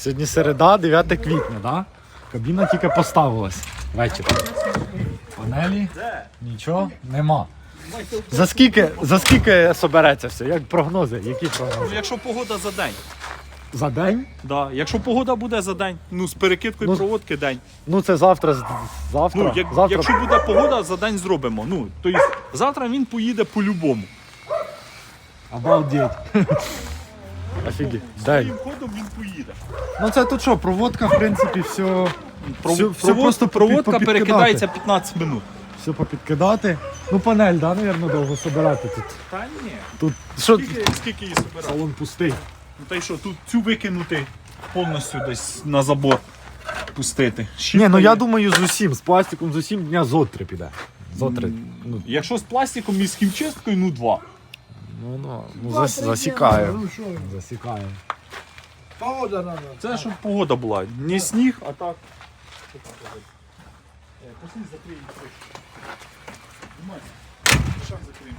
Сьогодні середа, 9 квітня, да? Кабіна тільки поставилась. Вечір. Панелі, нічого, нема. За скільки, за скільки собереться все? Як прогнози? Які Ну, прогнози? якщо погода за день. За день? Да. Якщо погода буде за день, ну з перекидкою Ну, проводки день. Ну це завтра. з- Завтра. Ну, як, завтра. якщо буде погода, за день зробимо. Ну, тобто завтра він поїде по-любому. Обалдеть. Офігеть. Своїм ходом він поїде. Ну це тут що, проводка, в принципі, все. Все- все просто проводка попідкидати. перекидається 15 минут. Все попідкидати. Ну, панель, да, напевно, довго собирати тут. Та ні. Тут що Скільки, скільки її собирати? салон пустий. Ну, та й що, тут цю викинути повністю десь на забор пустити. Ні, ну Щіпкою. я думаю, з усім, з пластиком, з усім дня зо три піде. Зо три. Ну, Якщо з пластиком і з хімчисткою, ну два. Ну, ну, ну зас, засікає. Ну Засікає. погода надо. Це щоб погода була. Не сніг, а так. Пошли закриємо. Шаг закриємо.